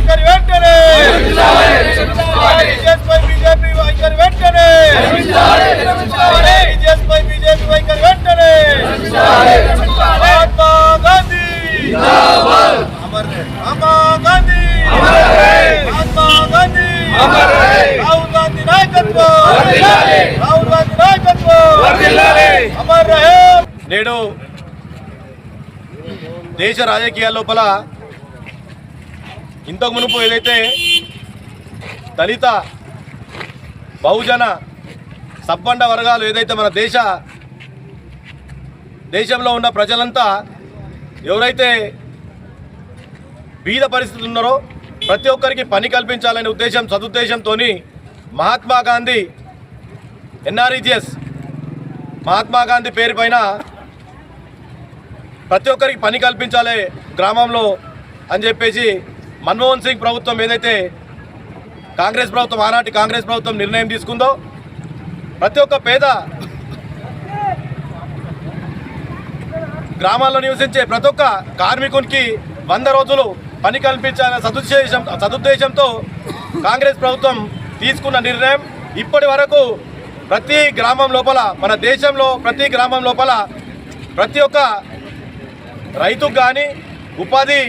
వైఖరి వెంటనే బీజేపీపై బీజేపీ వైఖరి వెంటనే బీజేపీపై బీజేపీ వైఖరి వెంటనే మహాత్మా గాంధీ అమర్ మహాత్మా గాంధీ మహాత్మా గాంధీ రాహుల్ గాంధీ నాయకత్వం రాహుల్ గాంధీ నాయకత్వం అమర్ నేడు దేశ రాజకీయాల లోపల ఇంతకు మునుపు ఏదైతే దళిత బహుజన సబ్బండ వర్గాలు ఏదైతే మన దేశ దేశంలో ఉన్న ప్రజలంతా ఎవరైతే బీద పరిస్థితులు ఉన్నారో ప్రతి ఒక్కరికి పని కల్పించాలనే ఉద్దేశం సదుద్దేశంతో మహాత్మా గాంధీ ఎన్ఆర్ఈజిఎస్ మహాత్మా గాంధీ పేరు పైన ప్రతి ఒక్కరికి పని కల్పించాలి గ్రామంలో అని చెప్పేసి మన్మోహన్ సింగ్ ప్రభుత్వం ఏదైతే కాంగ్రెస్ ప్రభుత్వం ఆనాటి కాంగ్రెస్ ప్రభుత్వం నిర్ణయం తీసుకుందో ప్రతి ఒక్క పేద గ్రామాల్లో నివసించే ప్రతి ఒక్క కార్మికునికి వంద రోజులు పని కల్పించాలనే సదుద్దేశం సదుద్దేశంతో కాంగ్రెస్ ప్రభుత్వం తీసుకున్న నిర్ణయం. ఇప్పటి వరకు ప్రతి గ్రామం లోపల మన దేశంలో ప్రతి గ్రామం లోపల ప్రతి ఒక్క రైతుకు కానీ ఉపాధి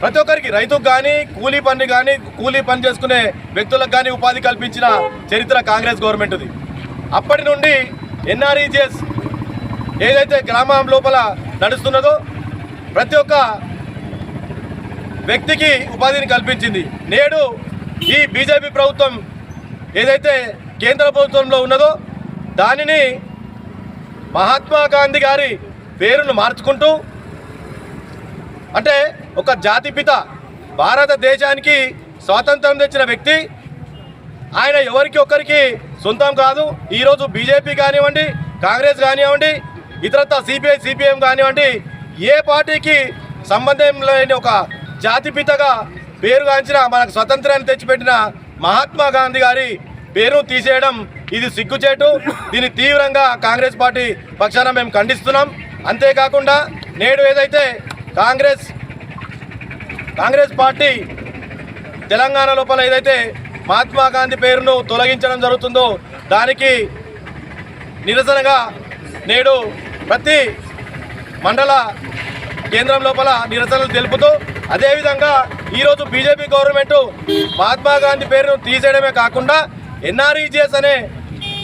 ప్రతి ఒక్కరికి రైతుకు కానీ కూలీ పని కానీ కూలీ పని చేసుకునే వ్యక్తులకు కానీ ఉపాధి కల్పించిన చరిత్ర కాంగ్రెస్ గవర్నమెంట్ది అప్పటి నుండి ఎన్ఆర్ఈజిఎస్ ఏదైతే గ్రామం లోపల నడుస్తున్నదో ప్రతి ఒక్క వ్యక్తికి ఉపాధిని కల్పించింది. నేడు ఈ బీజేపీ ప్రభుత్వం ఏదైతే కేంద్ర ప్రభుత్వంలో ఉన్నదో దానిని మహాత్మా గాంధీ గారి పేరును మార్చుకుంటూ అంటే ఒక జాతిపిత భారతదేశానికి స్వాతంత్రం తెచ్చిన వ్యక్తి. ఆయన ఎవరికి ఒక్కరికి సొంతం కాదు. ఈరోజు బీజేపీ కానివ్వండి కాంగ్రెస్ కానివ్వండి ఇతరత సిపిఐ సిపిఎం కానివ్వండి ఏ పార్టీకి సంబంధం లేని ఒక జాతిపితగా పేరుగాంచిన మనకు స్వతంత్రాన్ని తెచ్చిపెట్టిన మహాత్మా గాంధీ గారి పేరును తీసేయడం ఇది సిగ్గుచేటు. దీన్ని తీవ్రంగా కాంగ్రెస్ పార్టీ పక్షాన మేము ఖండిస్తున్నాం. అంతేకాకుండా నేడు ఏదైతే కాంగ్రెస్ కాంగ్రెస్ పార్టీ తెలంగాణ లోపల ఏదైతే మహాత్మా గాంధీ పేరును తొలగించడం జరుగుతుందో దానికి నిరసనగా నేడు ప్రతి మండల కేంద్రం లోపల నిరసనలు తెలుపుతూ అదేవిధంగా ఈరోజు బీజేపీ గవర్నమెంట్ మహాత్మా గాంధీ పేరును తీసేయడమే కాకుండా ఎన్ఆర్ఈజిఎస్ అనే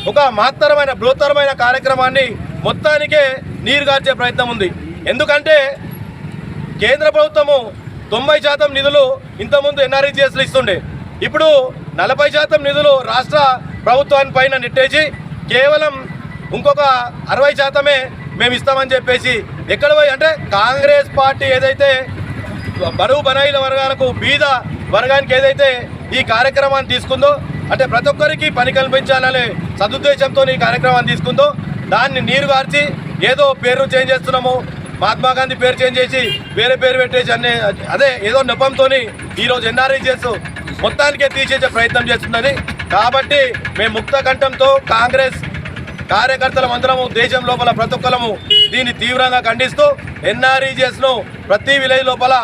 ఒక మహత్తరమైన బృహత్తరమైన కార్యక్రమాన్ని మొత్తానికే నీరుగార్చే ప్రయత్నం ఉంది. ఎందుకంటే కేంద్ర ప్రభుత్వము తొంభై శాతం నిధులు ఇంతకుముందు ఎన్ఆర్ఈజీఎస్లు ఇస్తుండే. ఇప్పుడు నలభై శాతం నిధులు రాష్ట్ర ప్రభుత్వాన్ని పైన నెట్టేసి కేవలం ఇంకొక అరవై శాతమే మేము ఇస్తామని చెప్పేసి ఎక్కడ పోయి అంటే కాంగ్రెస్ పార్టీ ఏదైతే బరువు బనాయిల వర్గాలకు బీద వర్గానికి ఏదైతే ఈ కార్యక్రమాన్ని తీసుకుందో అంటే ప్రతి ఒక్కరికి పని కల్పించాలనే సదుద్దేశంతో ఈ కార్యక్రమాన్ని తీసుకుందో దాన్ని నీరు గార్చి ఏదో పేరు చేంజ్ చేస్తున్నాము మహాత్మా గాంధీ పేరు చేంజ్ చేసి వేరే పేరు పెట్టేసి అనే అదే ఏదో నెపంతో ఈరోజు ఎన్ఆర్ఐ చేస్తూ మొత్తానికే తీసేసే ప్రయత్నం చేస్తుందని. కాబట్టి మేము ముక్త కంఠంతో కాంగ్రెస్ కార్యకర్తలం అందరము దేశం లోపల ప్రతి ఒక్కరము దీన్ని తీవ్రంగా ఖండిస్తూ ఎన్ఆర్ఈజెస్ను ప్రతి విలేజ్ లోపల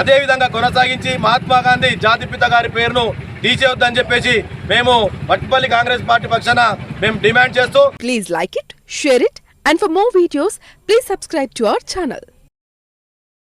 అదేవిధంగా కొనసాగించి మహాత్మా గాంధీ జాతిపిత గారి పేరును తీసేయొద్దని చెప్పేసి మేము మట్టిపల్లి కాంగ్రెస్ పార్టీ పక్షాన మేము డిమాండ్ చేస్తూ please like it share it and for more videos, please subscribe to our channel.